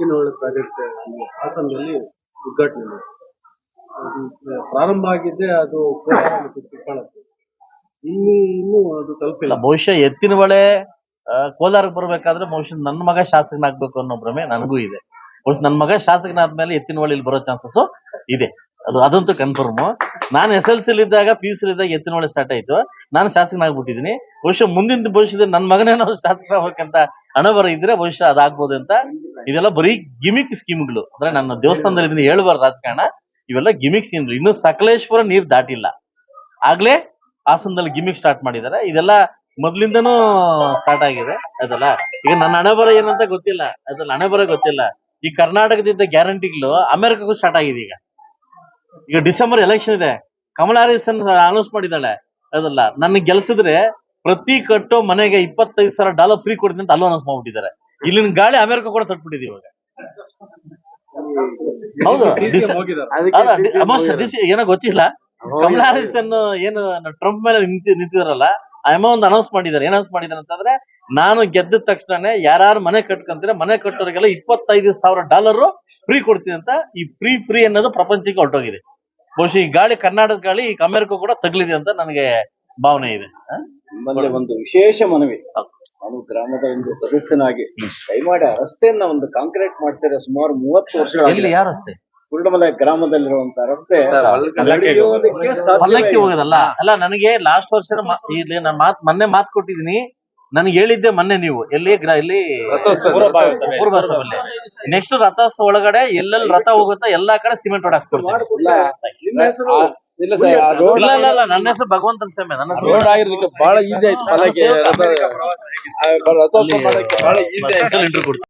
Ettinahole project ಹಾಸನದಲ್ಲಿ ಉದ್ಘಾಟನೆ ಮಾಡಿ ಪ್ರಾರಂಭ ಆಗಿದ್ದೆ ಅದು ಕೋಲಾರ ಇಲ್ಲಿ ಇನ್ನು ಅದು ತಲುಪಿಲ್ಲ. ಬಹುಶಃ ಎತ್ತಿನ ಹೊಳೆ ಆ, ಕೋಲಾರಕ್ಕೆ ಬರಬೇಕಾದ್ರೆ ಬಹುಶಃ ನನ್ನ ಮಗ ಶಾಸಕನಾಗ್ಬೇಕು ಅನ್ನೋ ಭ್ರಮೆ ನನಗೂ ಇದೆ. ಬಹುಶಃ ನನ್ನ ಮಗ ಶಾಸಕನಾದ್ಮೇಲೆ ಎತ್ತಿನ ಹೊಳೆ ಇಲ್ಲಿ ಬರೋ ಚಾನ್ಸಸ್ ಇದೆ. ಅದು ಅದಂತೂ ಕನ್ಫರ್ಮ್ ನಾನು ಎಸ್ ಎಲ್ ಸಿಲ್ ಇದ್ದಾಗ ಪಿ ಯು ಸಿಲ್ ಇದ್ದಾಗ ಎತ್ತಿನ ಒಳಗೆ ಸ್ಟಾರ್ಟ್ ಆಯ್ತು. ನಾನು ಶಾಸಕನಾಗ್ಬಿಟ್ಟಿದ್ದೀನಿ ಬಹುಶಃ ಮುಂದಿನ ಭವಿಷ್ಯದಲ್ಲಿ ನನ್ನ ಮಗನೇನೋ ಶಾಸಕರಾಗಬೇಕಂತ ಹಣ ಬರ ಇದ್ರೆ ಬಹುಶಃ ಅದಾಗ್ಬೋದು ಅಂತ. ಇದೆಲ್ಲ ಬರೀ ಗಿಮಿಕ್ ಸ್ಕೀಮ್ಗಳು. ಅಂದ್ರೆ ನನ್ನ ದೇವಸ್ಥಾನದಲ್ಲಿ ಇದನ್ನ ರಾಜಕಾರಣ. ಇವೆಲ್ಲ ಗಿಮಿಕ್ ಸ್ಕೀಮ್ಗಳು. ಇನ್ನು ಸಕಲೇಶ್ವರ ನೀರ್ ದಾಟಿಲ್ಲ. ಆಗ್ಲೇ ಹಾಸನದಲ್ಲಿ ಗಿಮಿಕ್ ಸ್ಟಾರ್ಟ್ ಮಾಡಿದ್ದಾರೆ. ಇದೆಲ್ಲ ಮೊದ್ಲಿಂದನೂ ಸ್ಟಾರ್ಟ್ ಆಗಿದೆ. ಅದಲ್ಲ ಈಗ ನನ್ನ ಅಣಬರ ಬರ ಏನಂತ ಗೊತ್ತಿಲ್ಲ. ಅದಲ್ಲ ಹಣೆ ಬರ ಗೊತ್ತಿಲ್ಲ. ಈ ಕರ್ನಾಟಕದಿಂದ ಗ್ಯಾರಂಟಿಗಳು ಅಮೆರಿಕಕ್ಕೂ ಸ್ಟಾರ್ಟ್ ಆಗಿದೆ ಈಗ. ಈಗ ಡಿಸೆಂಬರ್ ಎಲೆಕ್ಷನ್ ಇದೆ. ಕಮಲಾ ಹಾರಿಸ್ ಅನೌನ್ಸ್ ಮಾಡಿದ್ದಾಳೆ. ಅದಲ್ಲ ನನ್ನ ಗೆಲ್ಸಿದ್ರೆ ಪ್ರತಿ ಕಟ್ಟೋ ಮನೆಗೆ ಇಪ್ಪತ್ತೈದು ಸಾವಿರ ಡಾಲರ್ ಫ್ರೀ ಕೊಡ್ತೀನಿ ಅಂತ ಅಲ್ಲೂ ಅನೌನ್ಸ್ ಮಾಡ್ಬಿಟ್ಟಿದ್ದಾರೆ. ಇಲ್ಲಿನ ಗಾಳಿ ಅಮೆರಿಕ ಕೂಡ ತಟ್ಬಿಟ್ಟಿದೆ ಇವಾಗ. ಹೌದು ಏನೋ ಗೊತ್ತಿಲ್ಲ. ಕಮಲಾ ಹಾರಿಸ್ ಏನು ಟ್ರಂಪ್ ಮೇಲೆ ನಿಂತಿ ನಿಂತಿದಾರಲ್ಲ ಆ ಅಮ್ಮ ಒಂದು ಅನೌನ್ಸ್ ಮಾಡಿದ್ದಾರೆ. ಏನ್ ಅನೌನ್ಸ್ ಮಾಡಿದ್ದಾರೆ ಅಂತಂದ್ರೆ ನಾನು ಗೆದ್ದ ತಕ್ಷಣನೇ ಯಾರು ಮನೆ ಕಟ್ಕೊಂತೀರ ಮನೆ ಕಟ್ಟೋರಿಗೆಲ್ಲ ಇಪ್ಪತ್ತೈದು ಸಾವಿರ ಡಾಲರ್ ಫ್ರೀ ಕೊಡ್ತೀನಿ ಅಂತ ಈ ಫ್ರೀ ಫ್ರೀ ಅನ್ನೋದು ಪ್ರಪಂಚಕ್ಕೆ ಹೊರಟೋಗಿದೆ. ಬಹುಶಃ ಈ ಗಾಳಿ ಕರ್ನಾಟಕ ಗಾಳಿ ಈ ಅಮೆರಿಕ ಕೂಡ ತಗಲಿದೆ ಅಂತ ನನಗೆ ಭಾವನೆ ಇದೆ? ನಿಮ್ಮಲ್ಲಿ ಒಂದು ವಿಶೇಷ ಮನವಿ. ನಾನು ಗ್ರಾಮದ ಒಂದು ಸದಸ್ಯನಾಗಿ ದಯಮಾಡಿ ಆ ರಸ್ತೆಯನ್ನ ಒಂದು ಕಾಂಕ್ರೀಟ್ ಮಾಡ್ತಾರೆ ಸುಮಾರು ಮೂವತ್ತು ವರ್ಷ ರಸ್ತೆ? ಕುರುಡಮಲೆ ಗ್ರಾಮದಲ್ಲಿರುವಂತಹ ರಸ್ತೆ. ಪಲ್ಲಕ್ಕಿ ಹೋಗೋದಲ್ಲ? ಅಲ್ಲ ನನಗೆ ಲಾಸ್ಟ್ ವರ್ಷ ಇಲ್ಲಿ ನಾನು ಮಾತ್ ಮೊನ್ನೆ ಮಾತು ಕೊಟ್ಟಿದ್ದೀನಿ. ನನಗೆ ಹೇಳಿದ್ದೆ ಮೊನ್ನೆ ನೀವು ಎಲ್ಲಿ ಗ್ರ ಇಲ್ಲಿ ಸಭೆಯಲ್ಲಿ ನೆಕ್ಸ್ಟ್ ರಥೋತ್ಸವ. ಒಳಗಡೆ ಎಲ್ಲೆಲ್ಲಿ ರಥ ಹೋಗುತ್ತಾ ಎಲ್ಲಾ ಕಡೆ ಸಿಮೆಂಟ್ ರೋಡ್ ಇಲ್ಲ, ನಿಮ್ಮ ಹೆಸರು ಇಲ್ಲ ಸರ್ ಆ ಇಲ್ಲ ಇಲ್ಲ ಇಲ್ಲ ನನ್ನ ಹೆಸರು ಭಗವಂತನ ಸ್ವಾಮಿ ನನ್ನ ಹೆಸರು ರೋಡ್ ಆಗಿರೋದಕ್ಕೆ ಬಹಳ ಈಸಿ ಆಯ್ತು. ಪಲ್ಲಕ್ಕಿ ರಥ- ಆ, ರಥೋತ್ಸವ ಮಾಡಕ್ಕೆ ಬಹಳ ಈಸಿ ಆಯ್ತು.